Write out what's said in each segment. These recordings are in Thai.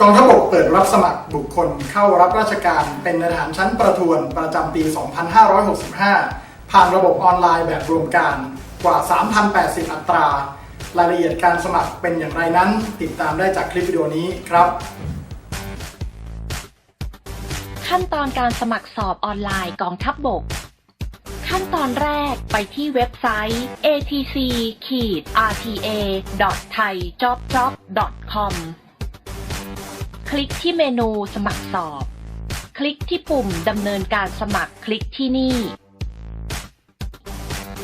กองทัพบกเปิดรับสมัครบุคคลเข้ารับราชการเป็นนายทหารชั้นประทวนประจำปี 2565 ผ่านระบบออนไลน์แบบรวมการกว่า 3,080 อัตรา รายละเอียดการสมัครเป็นอย่างไรนั้น ติดตามได้จากคลิปวิดีโอนี้ครับ ขั้นตอนการสมัครสอบออนไลน์กองทัพบบกขั้นตอนแรกไปที่เว็บไซต์ atc-rta.thaijobjob.com คลิกที่เมนูสมัครสอบ คลิกที่ปุ่มดำเนินการสมัครคลิกที่นี่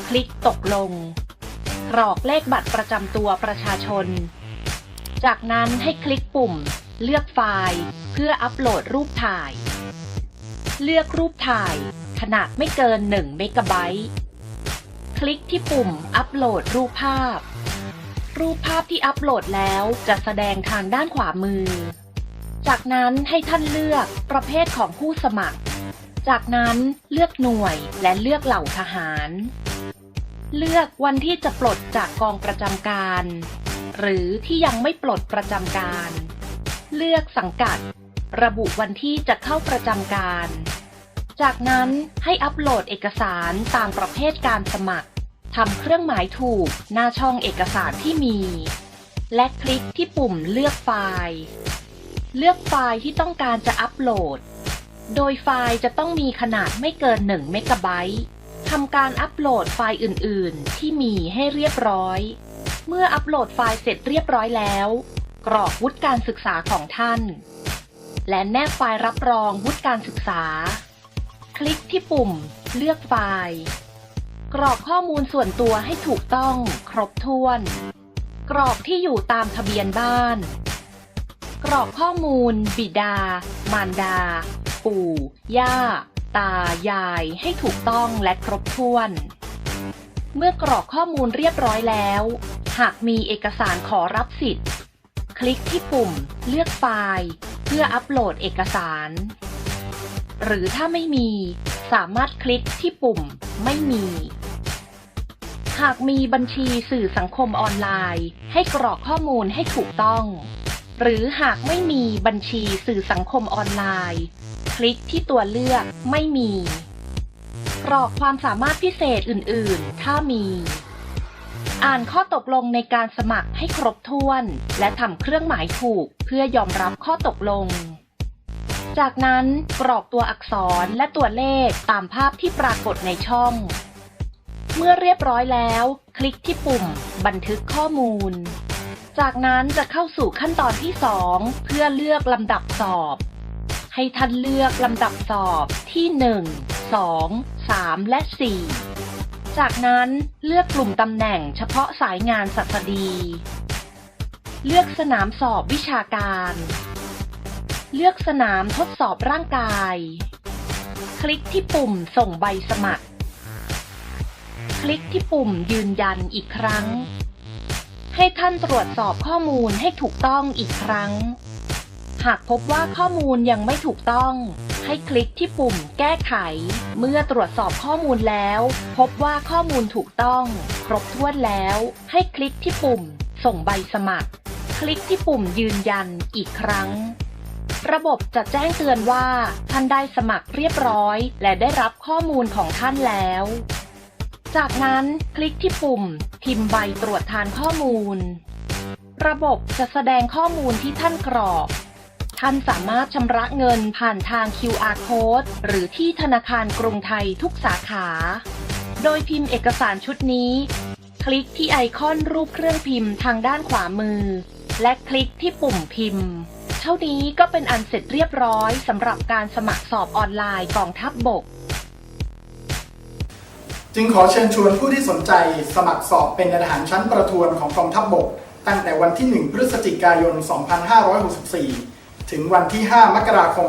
คลิกตกลง กรอกเลขบัตรประจำตัวประชาชน จากนั้นให้คลิกปุ่ม เลือกไฟล์ เพื่ออัปโหลดรูปถ่าย เลือกรูปถ่าย ขนาดไม่เกิน 1 เมกะไบต์คลิกที่ปุ่มอัปโหลดรูปภาพ รูปภาพที่อัปโหลดแล้วจะแสดงทางด้านขวามือ จากนั้นให้ท่านเลือกประเภทของผู้สมัคร จากนั้นเลือกหน่วยและเลือกเหล่าทหาร เลือกวันที่จะปลดจากกองประจำการ หรือที่ยังไม่ปลดประจำการ เลือกสังกัด ระบุวันที่จะเข้าประจำการ จากนั้นให้อัปโหลดเอกสารตามประเภทการสมัครทำเครื่องหมายถูกหน้าช่องเอกสารที่มี และคลิกที่ปุ่มเลือกไฟล์ เลือกไฟล์ที่ต้องการจะอัปโหลด โดยไฟล์จะต้องมีขนาดไม่เกิน 1 เมกะไบต์ทำการอัปโหลดไฟล์อื่น ๆ ที่มีให้เรียบร้อย เมื่ออัปโหลดไฟล์เสร็จเรียบร้อยแล้ว กรอกวุฒิการศึกษาของท่าน และแนบไฟล์รับรองวุฒิการศึกษา คลิกที่ปุ่ม เลือกไฟล์ กรอกข้อมูลส่วนตัวให้ถูกต้อง ครบถ้วน กรอกที่อยู่ตามทะเบียนบ้าน กรอกข้อมูล บิดา มารดา ปู่ ย่า ตา ยาย ให้ถูกต้องและครบถ้วน เมื่อกรอกข้อมูลเรียบร้อยแล้ว หากมีเอกสารขอรับสิทธิ์ คลิกที่ปุ่ม เลือกไฟล์ เพื่ออัปโหลดเอกสาร หรือถ้าไม่มี สามารถคลิกที่ปุ่ม ไม่มีหากมีบัญชีสื่อสังคมออนไลน์ ให้กรอกข้อมูลให้ถูกต้อง หรือหากไม่มีบัญชีสื่อสังคมออนไลน์ คลิกที่ตัวเลือกไม่มี กรอกความสามารถพิเศษอื่น ๆ ถ้ามี อ่านข้อตกลงในการสมัครให้ครบถ้วน และทำเครื่องหมายถูกเพื่อยอมรับข้อตกลง จากนั้นกรอกตัวอักษรและตัวเลขตามภาพที่ปรากฏในช่อง เมื่อเรียบร้อยแล้ว คลิกที่ปุ่ม บันทึกข้อมูล จากนั้นจะเข้าสู่ขั้นตอนที่ 2 เพื่อเลือกลำดับสอบ ให้ท่านเลือกลำดับสอบที่ 1 2 3 และ 4 จากนั้นเลือกกลุ่มตำแหน่งเฉพาะสายงานสัตดี เลือกสนามสอบวิชาการ เลือกสนามทดสอบร่างกาย คลิกที่ปุ่มส่งใบสมัคร คลิกที่ปุ่มยืนยันอีกครั้ง ให้ท่านตรวจสอบข้อมูลให้ถูกต้องอีกครั้ง หากพบว่าข้อมูลยังไม่ถูกต้อง ให้คลิกที่ปุ่มแก้ไข เมื่อตรวจสอบข้อมูลแล้ว พบว่าข้อมูลถูกต้อง ครบถ้วนแล้ว ให้คลิกที่ปุ่ม ส่งใบสมัคร คลิกที่ปุ่มยืนยันอีกครั้งระบบจะแจ้งเตือนว่า ท่านได้สมัครเรียบร้อย และได้รับข้อมูลของท่านแล้ว จากนั้นคลิกที่ปุ่ม พิมพ์ใบตรวจทานข้อมูล ระบบจะแสดงข้อมูลที่ท่านกรอก ท่านสามารถชำระเงินผ่านทาง QR code หรือที่ธนาคารกรุงไทยทุกสาขา โดยพิมพ์เอกสารชุดนี้ คลิกที่ไอคอนรูปเครื่องพิมพ์ทางด้านขวามือ และคลิกที่ปุ่มพิมพ์ เท่านี้ก็เป็นอันเสร็จเรียบร้อยสำหรับการสมัครสอบออนไลน์กองทัพบบก จึงขอเชิญชวนผู้ที่สนใจสมัครสอบเป็นทหารชั้นประทวนของกองทัพบบก ตั้งแต่วันที่ 1 พฤศจิกายน 2564 ถึงวันที่ 5 มกราคม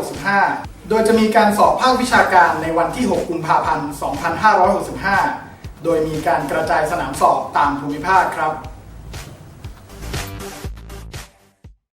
2565 โดยจะมีการสอบภาควิชาการในวันที่ 6 กุมภาพันธ์ 2565 โดยมีการกระจายสนามสอบตามภูมิภาคครับ